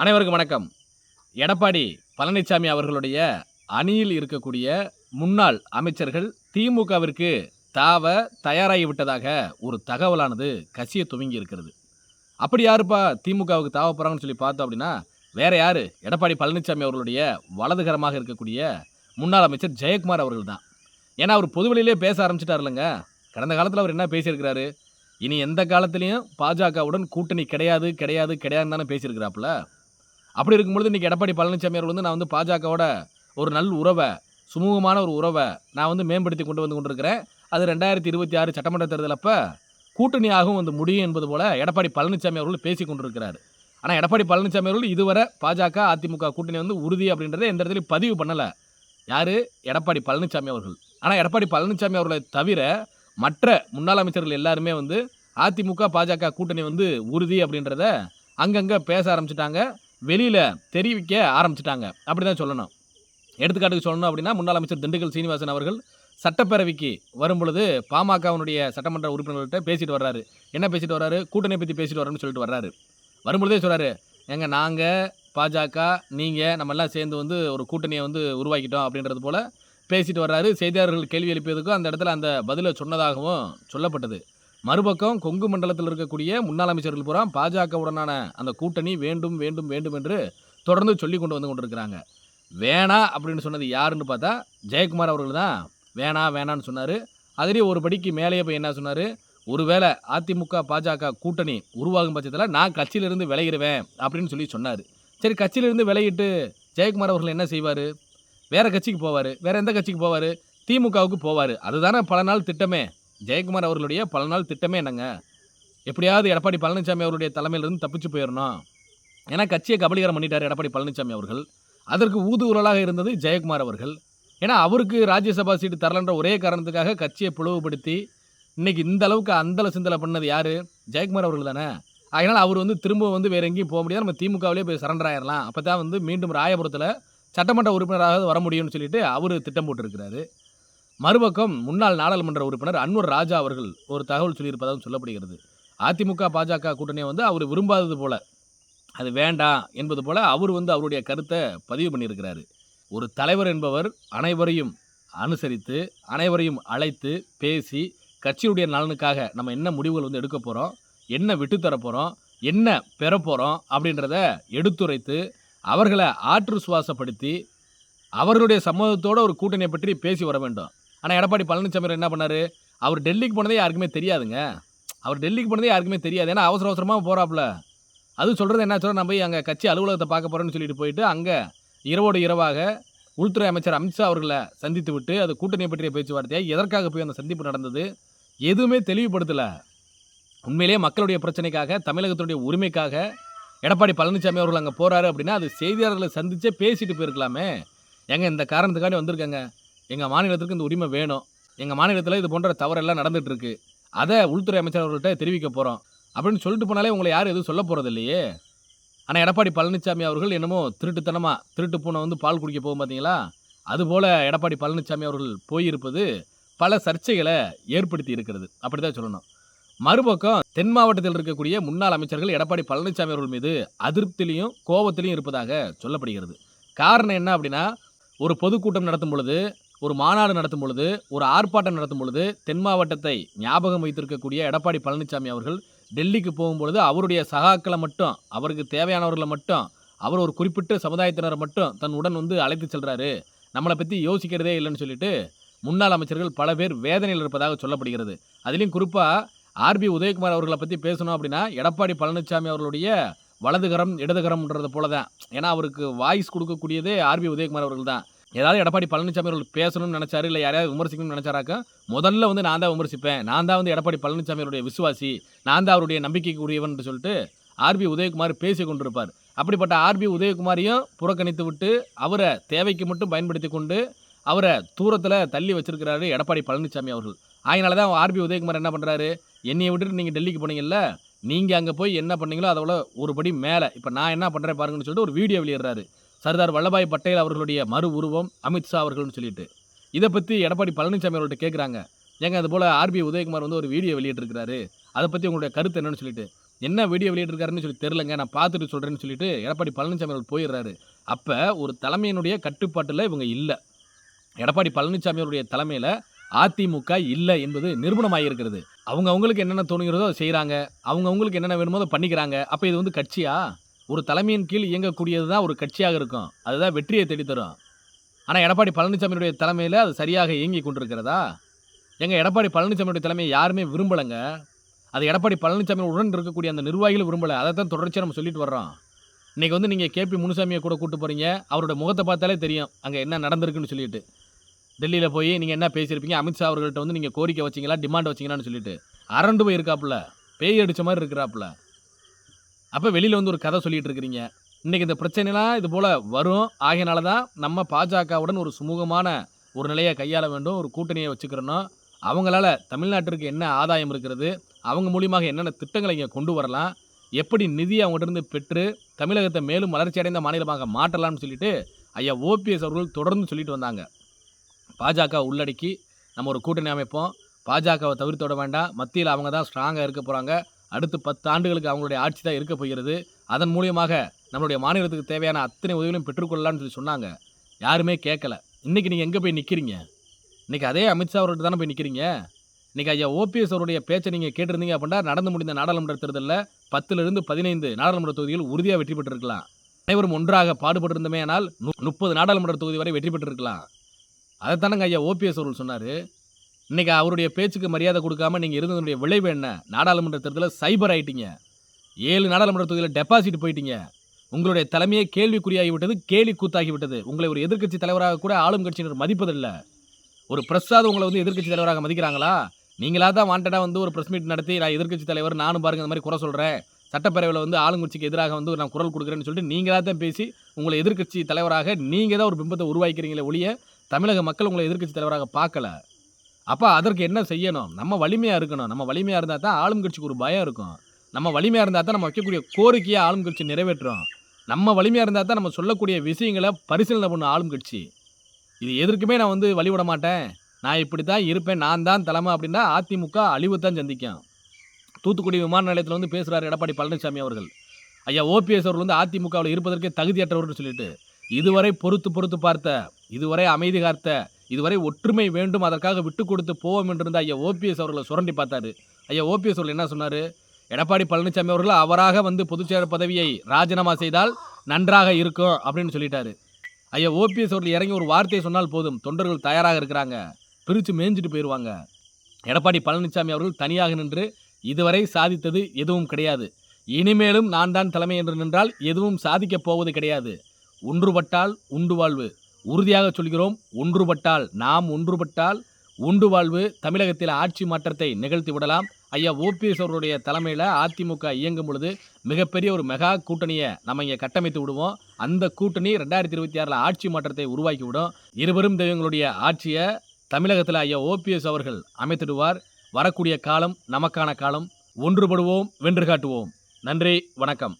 அனைவருக்கும் வணக்கம். எடப்பாடி பழனிசாமி அவர்களுடைய அணியில் இருக்கக்கூடிய முன்னாள் அமைச்சர்கள் திமுகவிற்கு தாவ தயாராகிவிட்டதாக ஒரு தகவலானது கசிய துவங்கி இருக்கிறது. அப்படி யாருப்பா திமுகவுக்கு தாவ போகிறாங்கன்னு சொல்லி பார்த்தோம் அப்படின்னா வேற யார்? எடப்பாடி பழனிசாமி அவர்களுடைய வலதுகரமாக இருக்கக்கூடிய முன்னாள் அமைச்சர் ஜெயக்குமார் அவர்கள் தான். ஏன்னா அவர் பொதுவெளியிலே பேச ஆரம்பிச்சிட்டார் இல்லைங்க கடந்த காலத்தில் அவர் என்ன பேசியிருக்கிறாரு? இனி எந்த காலத்துலேயும் பாஜகவுடன் கூட்டணி கிடையாது கிடையாது கிடையாதுன்னு தானே பேசியிருக்கிறாப்புல. அப்படி இருக்கும்பொழுது இன்றைக்கி எடப்பாடி பழனிசாமி அவர்கள் வந்து நான் வந்து பாஜகவோட ஒரு நல் உறவை சுமூகமான ஒரு உறவை நான் வந்து மேம்படுத்தி கொண்டு வந்து கொண்டிருக்கிறேன். அது ரெண்டாயிரத்தி இருபத்தி ஆறு சட்டமன்ற தேர்தல் அப்போ கூட்டணியாகவும் வந்து முடியும் என்பது போல் எடப்பாடி பழனிசாமி அவர்கள் பேசி கொண்டிருக்கிறார். ஆனால் எடப்பாடி பழனிசாமி அவர்கள் இதுவரை பாஜக அதிமுக கூட்டணி வந்து உறுதி அப்படின்றத எந்த இடத்துலையும் பதிவு பண்ணலை. யார்? எடப்பாடி பழனிசாமி அவர்கள். ஆனால் எடப்பாடி பழனிசாமி அவர்களை தவிர மற்ற முன்னாள் அமைச்சர்கள் எல்லாருமே வந்து அதிமுக பாஜக கூட்டணி வந்து உறுதி அப்படின்றத அங்கங்கே பேச ஆரம்பிச்சிட்டாங்க. வெளியில் தெரிவிக்க ஆரம்பிச்சிட்டாங்க. அப்படி தான் சொல்லணும். எடுத்துக்காட்டுக்கு சொல்லணும் அப்படின்னா முன்னாள் அமைச்சர் திண்டுக்கல் சீனிவாசன் அவர்கள் சட்டப்பேரவைக்கு வரும்பொழுது பாமகவினுடைய சட்டமன்ற உறுப்பினர்கள்ட்ட பேசிட்டு வர்றாரு. என்ன பேசிட்டு வர்றாரு? கூட்டணி பற்றி பேசிட்டு வர்றோம்னு சொல்லிட்டு வர்றாரு. வரும்பொழுதே சொல்கிறாரு எங்க நாங்கள் பாஜக நீங்கள் நம்ம எல்லாம் சேர்ந்து வந்து ஒரு கூட்டணியை வந்து உருவாக்கிட்டோம் அப்படின்றது போல் பேசிட்டு வர்றாரு. செய்தியாளர்கள் கேள்வி எழுப்பியதுக்கும் அந்த இடத்துல அந்த பதிலை சொன்னதாகவும் சொல்லப்பட்டது. மறுபக்கம் கொங்கு மண்டலத்தில் இருக்கக்கூடிய முன்னாள் அமைச்சர்கள் பூரா பாஜகவுடனான அந்த கூட்டணி வேண்டும் வேண்டும் வேண்டும் என்று தொடர்ந்து சொல்லி கொண்டு வந்து கொண்டிருக்கிறாங்க. வேணா அப்படின்னு சொன்னது யாருன்னு பார்த்தா ஜெயக்குமார் அவர்கள் தான். வேணா வேணான்னு சொன்னார். அதுலேயும் ஒரு படிக்கு மேலேயே போய் என்ன சொன்னார்? ஒருவேளை அதிமுக பாஜக கூட்டணி உருவாகும் பட்சத்தில் நான் கட்சியிலிருந்து விளையிடுவேன் அப்படின்னு சொல்லி சொன்னார். சரி கட்சியிலிருந்து விளையிட்டு ஜெயக்குமார் அவர்கள் என்ன செய்வார்? வேறு கட்சிக்கு போவார். வேறு எந்த கட்சிக்கு போவார்? திமுகவுக்கு போவார். அதுதானே பல நாள் திட்டமே. ஜெயக்குமார் அவர்களுடைய பல நாள் திட்டமே என்னங்க? எப்படியாவது எடப்பாடி பழனிசாமி அவருடைய தலைமையிலிருந்து தப்பிச்சு போயிடணும் ஏன்னா கட்சியை கபலீகரம் பண்ணிட்டார் எடப்பாடி பழனிசாமி அவர்கள். அதற்கு ஊதுகுரலாக இருந்தது ஜெயக்குமார் அவர்கள். ஏன்னா அவருக்கு ராஜ்யசபா சீட்டு தரலன்ற ஒரே காரணத்துக்காக கட்சியை பிளவுபடுத்தி இன்றைக்கி இந்த அளவுக்கு அந்தல சிந்தலை பண்ணது யார்? ஜெயக்குமார் அவர்கள் தானே. அதனால் அவர் வந்து திரும்ப வந்து வேற எங்கேயும் போக முடியாது. நம்ம திமுகவிலே போய் சரண்டர் ஆயிடலாம் அப்போ தான் வந்து மீண்டும் ராயபுரத்தில் சட்டமன்ற உறுப்பினராக வர முடியும்னு சொல்லிட்டு அவர் திட்டம் போட்டிருக்கிறாரு. மறுபக்கம் முன்னாள் நாடாளுமன்ற உறுப்பினர் அன்வர் ராஜா அவர்கள் ஒரு தகவல் சொல்லியிருப்பதாகவும் சொல்லப்படுகிறது. அதிமுக பாஜக கூட்டணியை வந்து அவர் விரும்பாதது போல. அது வேண்டாம் என்பது போல அவர் வந்து அவருடைய கருத்தை பதிவு பண்ணியிருக்கிறாரு. ஒரு தலைவர் என்பவர் அனைவரையும் அனுசரித்து அனைவரையும் அழைத்து பேசி கட்சியுடைய நலனுக்காக நம்ம என்ன முடிவுகள் வந்து எடுக்க போகிறோம் என்ன விட்டுத்தர போகிறோம் என்ன பெற போகிறோம் அப்படின்றத எடுத்துரைத்து அவர்களை ஆற்று சுவாசப்படுத்தி அவர்களுடைய சம்மதத்தோட ஒரு கூட்டணியை பற்றி பேசி வர வேண்டும். ஆனால் எடப்பாடி பழனிசாமி என்ன பண்ணார்? அவர் டெல்லிக்கு போனதே யாருக்குமே தெரியாதுங்க. அவர் டெல்லிக்கு போனதே யாருக்குமே தெரியாது. ஏன்னா அவசர அவசரமாக போகிறாப்புல அது சொல்கிறது என்ன சொல்ல நம்ம போய் அங்கே கட்சி அலுவலகத்தை பார்க்க போகிறேன்னு சொல்லிட்டு போயிட்டு அங்கே இரவோடு இரவாக உள்துறை அமைச்சர் அமித்ஷா அவர்களை சந்தித்து விட்டு அது கூட்டணியை பற்றிய பேச்சுவார்த்தையாக எதற்காக போய் அந்த சந்திப்பு நடந்தது எதுவுமே தெளிவுபடுத்தலை. உண்மையிலேயே மக்களுடைய பிரச்சனைக்காக தமிழகத்துடைய உரிமைக்காக எடப்பாடி பழனிசாமி அவர்கள் அங்கே போகிறாரு அப்படின்னா அது செய்தியாளர்களை சந்தித்தே பேசிட்டு போயிருக்கலாமே. எங்க இந்த காரணத்துக்காண்டி வந்திருக்கேங்க. எங்கள் மாநிலத்திற்கு இந்த உரிமை வேணும். எங்கள் மாநிலத்தில் இது போன்ற தவறெல்லாம் நடந்துகிட்ருக்கு அதை உள்துறை அமைச்சர் அவர்கள்ட்ட தெரிவிக்க போகிறோம் அப்படின்னு சொல்லிட்டு போனாலே உங்களை யாரும் எதுவும் சொல்ல போகிறது இல்லையே? ஆனால் எடப்பாடி பழனிசாமி அவர்கள் என்னமோ திருட்டுத்தனமாக திருட்டு பூனை வந்து பால் குடிக்க போகும் பார்த்தீங்களா அதுபோல் எடப்பாடி பழனிசாமி அவர்கள் போயிருப்பது பல சர்ச்சைகளை ஏற்படுத்தி இருக்கிறது. அப்படி தான் சொல்லணும். மறுபக்கம் தென் மாவட்டத்தில் இருக்கக்கூடிய முன்னாள் அமைச்சர்கள் எடப்பாடி பழனிசாமி அவர்கள் மீது அதிருப்திலையும் கோபத்திலையும் இருப்பதாக சொல்லப்படுகிறது. காரணம் என்ன அப்படின்னா ஒரு பொதுக்கூட்டம் நடத்தும் பொழுது ஒரு மாநாடு நடத்தும் பொழுது ஒரு ஆர்ப்பாட்டம் நடத்தும் பொழுது தென் மாவட்டத்தை ஞாபகம் வைத்திருக்கக்கூடிய எடப்பாடி பழனிசாமி அவர்கள் டெல்லிக்கு போகும்பொழுது அவருடைய சகாக்களை மட்டும் அவருக்கு தேவையானவர்களை மட்டும் அவர் ஒரு குறிப்பிட்ட சமுதாயத்தினரை மட்டும் தன் உடன் வந்து அழைத்து செல்கிறாரு நம்மளை பற்றி யோசிக்கிறதே இல்லைன்னு சொல்லிட்டு முன்னாள் அமைச்சர்கள் பல பேர் வேதனையில் இருப்பதாக சொல்லப்படுகிறது. அதிலையும் குறிப்பாக ஆர்பி உதயகுமார் அவர்களை பற்றி பேசணும் அப்படின்னா எடப்பாடி பழனிசாமி அவர்களுடைய வலதுகரம் இடதுகரம்ன்றது போல தான் ஏன்னா அவருக்கு வாய்ஸ் கொடுக்கக்கூடியதே ஆர்பி உதயகுமார் அவர்கள் தான். ஏதாவது எடப்பாடி பழனிசாமி அவர்கள் பேசணும்னு நினச்சாரு இல்லை யாரையாவது விமர்சிக்கணும்னு நினச்சாராக்கா? முதல்ல வந்து நான் தான் விமர்சிப்பேன். நான் தான் வந்து எடப்பாடி பழனிசாமி அவருடைய விசுவாசி. நான் தான் அவருடைய நம்பிக்கைக்கு உரியவன் சொல்லிட்டு ஆர்பி உதயகுமார் பேசி கொண்டிருப்பார். அப்படிப்பட்ட ஆர்பி உதயகுமாரையும் புறக்கணித்து விட்டு அவரை தேவைக்கு மட்டும் பயன்படுத்தி கொண்டு அவரை தூரத்தில் தள்ளி வச்சிருக்கிறாரு எடப்பாடி பழனிசாமி அவர்கள். அதனால தான் ஆர்பி உதயகுமார் என்ன பண்ணுறாரு என்னையை விட்டுட்டு நீங்கள் டெல்லிக்கு போனீங்கல்ல நீங்கள் அங்கே போய் என்ன பண்ணீங்களோ அதோட ஒரு படி மேலே. இப்போ நான் என்ன பண்ணுறேன் பாருங்கன்னு சொல்லிட்டு ஒரு வீடியோ வெளியிடுறாரு. சர்தார் வல்லபாய் பட்டேல் அவர்களுடைய மறு உருவம் அமித்ஷா அவர்கள்னு சொல்லிட்டு. இதை பற்றி எடப்பாடி பழனிசாமி அவர்கள்ட்ட கேட்குறாங்க ஏங்க அது போல் ஆர்பி உதயகுமார் வந்து ஒரு வீடியோ வெளியிட்டிருக்கிறாரு. அதை பற்றி உங்களுடைய கருத்து என்னன்னு சொல்லிட்டு. என்ன வீடியோ வெளியிட்டிருக்காருன்னு சொல்லி தெரிலங்க நான் பார்த்துட்டு சொல்கிறேன்னு சொல்லிட்டு எடப்பாடி பழனிசாமி அவர்கள் போயிடுறாரு. அப்போ ஒரு தலைமையினுடைய கட்டுப்பாட்டில் இவங்க இல்லை. எடப்பாடி பழனிசாமி அவருடைய தலைமையில் அதிமுக இல்லை என்பது நிரூபணமாகியிருக்கிறது அவங்க அவங்களுக்கு என்னென்ன தோணுகிறதோ அதை செய்கிறாங்க அவங்க அவங்களுக்கு என்னென்ன வேணுமோ அதை பண்ணிக்கிறாங்க. அப்போ இது வந்து கட்சியா? ஒரு தலைமையின் கீழ் இயங்கக்கூடியது தான் ஒரு கட்சியாக இருக்கும். அதுதான் வெற்றியை தேடித்தரும். ஆனால் எடப்பாடி பழனிசாமியுடைய தலைமையில் அது சரியாக இயங்கி கொண்டிருக்கிறதா? எங்கள் எடப்பாடி பழனிசாமியுடைய தலைமையை யாருமே விரும்பலைங்க? அது எடப்பாடி பழனிசாமி உடன் இருக்கக்கூடிய அந்த நிர்வாகிகள் விரும்பலை. அதை தான் தொடர்ச்சியாக நம்ம சொல்லிட்டு வர்றோம். இன்னைக்கு வந்து நீங்கள் கேபி முனுசாமியை கூட கூட்டு போகிறீங்க அவரோட முகத்தை பார்த்தாலே தெரியும். அங்கே என்ன நடந்திருக்குன்னு சொல்லிட்டு. டெல்லியில் போய் நீங்கள் என்ன பேசியிருப்பீங்க? அமித்ஷா அவர்கள்ட்ட வந்து நீங்கள் கோரிக்கை வச்சீங்களா? டிமாண்ட் வச்சிங்களான்னு சொல்லிட்டு. அரண்டு போய் இருக்காப்புல பேய் அடித்த மாதிரி இருக்கிறாப்புல. அப்போ வெளியில் வந்து ஒரு கதை சொல்லிட்டு இருக்கிறீங்க. இன்றைக்கி இந்த பிரச்சனைலாம் இது போல் வரும். ஆகையினால தான் நம்ம பாஜகவுடன் ஒரு சுமூகமான ஒரு நிலையை கையாள வேண்டும் ஒரு கூட்டணியை வச்சுக்கிறணும். அவங்களால தமிழ்நாட்டிற்கு என்ன ஆதாயம் இருக்கிறது? அவங்க மூலியமாக என்னென்ன திட்டங்களை இங்கே கொண்டு வரலாம்? எப்படி நிதி அவங்ககிட்ட பெற்று தமிழகத்தை மேலும் வளர்ச்சி அடைந்த மாநிலமாக மாற்றலாம்னு சொல்லிட்டு ஐயா ஓபிஎஸ் அவர்கள் தொடர்ந்து சொல்லிட்டு வந்தாங்க. பாஜக உள்ளடக்கி நம்ம ஒரு கூட்டணி அமைப்போம். பாஜகவை தவிர்த்து விட வேண்டாம். மத்தியில் அவங்க தான் ஸ்ட்ராங்காக இருக்க போகிறாங்க அடுத்து பத்து ஆண்டுகளுக்கு அவங்களுடைய ஆட்சி தான் இருக்க போகிறது. அதன் மூலியமாக நம்மளுடைய மாநிலத்துக்கு தேவையான அத்தனை உதவிகளையும் பெற்றுக்கொள்ளலாம்னு சொல்லி சொன்னாங்க. யாருமே கேட்கல. இன்றைக்கி நீங்கள் எங்கே போய் நிற்கிறீங்க இன்றைக்கி அதே அமித்ஷா அவர்கிட்ட தானே போய் நிற்கிறீங்க இன்றைக்கி ஐயா ஓபிஎஸ் அவருடைய பேச்சை நீங்கள் கேட்டிருந்தீங்க அப்படின்னா நடந்து முடிந்த நாடாளுமன்ற தேர்தலில் பத்திலிருந்து பதினைந்து நாடாளுமன்ற தொகுதிகள் உறுதியாக வெற்றி பெற்றிருக்கலாம். அனைவரும் ஒன்றாக பாடுபட்டிருந்தமே ஆனால் முப்பது நாடாளுமன்ற தொகுதி வரை வெற்றி பெற்றிருக்கலாம். அதைத்தானங்க ஐயா ஓபிஎஸ் அவர்கள் சொன்னார். இன்றைக்கி அவருடைய பேச்சுக்கு மரியாதை கொடுக்காம நீங்கள் இருந்ததுடைய விளைவு என்ன? நாடாளுமன்ற தேர்தலில் சைபர் ஆகிட்டீங்க ஏழு நாடாளுமன்ற தொகுதியில் டெபாசிட் போயிட்டீங்க. உங்களுடைய தலைமையே கேள்விக்குறியாகி விட்டது கேலி கூத்தாகி விட்டது. உங்களை ஒரு எதிர்க்கட்சி தலைவராக கூட ஆளும் கட்சியினர் மதிப்பதில்லை. ஒரு பிரசாத் உங்களை வந்து எதிர்க்கட்சி தலைவராக மதிக்கிறாங்களா? நீங்களாக தான் வாண்டடாக வந்து ஒரு ப்ரெஸ் மீட் நடத்தி நான் எதிர்க்கட்சி தலைவர் நானும் பாருங்க இந்த மாதிரி குறை சொல்கிறேன் சட்டப்பேரவையில் வந்து ஆளுங்கட்சிக்கு எதிராக வந்து நான் குரல் கொடுக்குறேன்னு சொல்லிட்டு நீங்களாக தான் பேசி உங்களை எதிர்க்கட்சி தலைவராக நீங்கள் தான் ஒரு பிம்பத்தை உருவாக்கிறீங்களே ஒழிய தமிழக மக்கள் உங்களை எதிர்க்கட்சி தலைவராக பார்க்கல. அப்போ அதற்கு என்ன செய்யணும்? நம்ம வலிமையாக இருக்கணும். நம்ம வலிமையாக இருந்தால் தான் ஆளும் கட்சிக்கு ஒரு பயம் இருக்கும். நம்ம வலிமையாக இருந்தால் தான் நம்ம வைக்கக்கூடிய கோரிக்கையை ஆளும் கட்சி நிறைவேற்றும். நம்ம வலிமையாக இருந்தால் தான் நம்ம சொல்லக்கூடிய விஷயங்களை பரிசீலனை பண்ணும் ஆளும் கட்சி. இது எதற்குமே நான் வந்து வழிவிட மாட்டேன். நான் இப்படி தான் இருப்பேன். நான் தான் தலைமை அப்படின்னா அதிமுக அழிவு தான் சந்திக்கும். தூத்துக்குடி விமான நிலையத்தில் வந்து பேசுகிறார் எடப்பாடி பழனிசாமி அவர்கள். ஐயா ஓபிஎஸ் அவர்கள் வந்து அதிமுகவில் இருப்பதற்கே தகுதியற்றவர்னு சொல்லிட்டு. இதுவரை பொறுத்து பொறுத்து பார்த்த இதுவரை அமைதி காத்த இதுவரை ஒற்றுமை வேண்டும் அதற்காக விட்டு கொடுத்து போவோம் என்றிருந்த ஐயா ஓபிஎஸ் அவர்களை சுரண்டி பார்த்தாரு. ஐயா ஓபிஎஸ் அவர்கள் என்ன சொன்னார்? எடப்பாடி பழனிசாமி அவர்கள் அவராக வந்து பொதுச்செயலர் பதவியை ராஜினாமா செய்தால் நன்றாக இருக்கும் அப்படின்னு சொல்லிட்டாரு. ஐயா ஓபிஎஸ் அவர்கள் இறங்கி ஒரு வார்த்தையை சொன்னால் போதும் தொண்டர்கள் தயாராக இருக்கிறாங்க பிரித்து மேய்ஞ்சிட்டு போயிடுவாங்க எடப்பாடி பழனிசாமி அவர்கள் தனியாக நின்று இதுவரை சாதித்தது எதுவும் கிடையாது. இனிமேலும் நான் தான் தலைமை என்று நின்றால் எதுவும் சாதிக்கப் போவது கிடையாது. ஒன்றுபட்டால் உண்டு வாழ்வு. உறுதியாக சொல்கிறோம் ஒன்றுபட்டால் நாம் ஒன்றுபட்டால் உண்டு வாழ்வு தமிழகத்தில் ஆட்சி மாற்றத்தை நிகழ்த்தி விடலாம். ஐயா ஓபிஎஸ் அவருடைய தலைமையில் அதிமுக இயங்கும் பொழுது மிகப்பெரிய ஒரு மெகா கூட்டணியை நம்ம இங்கே கட்டமைத்து விடுவோம். அந்த கூட்டணி ரெண்டாயிரத்தி இருபத்தி ஆறில் ஆட்சி மாற்றத்தை உருவாக்கி விடும். இருவரும் தெய்வங்களுடைய ஆட்சியை தமிழகத்தில் ஐயா ஓபிஎஸ் அவர்கள் அமைத்திடுவார். வரக்கூடிய காலம் நமக்கான காலம். ஒன்றுபடுவோம் வென்று காட்டுவோம். நன்றி வணக்கம்.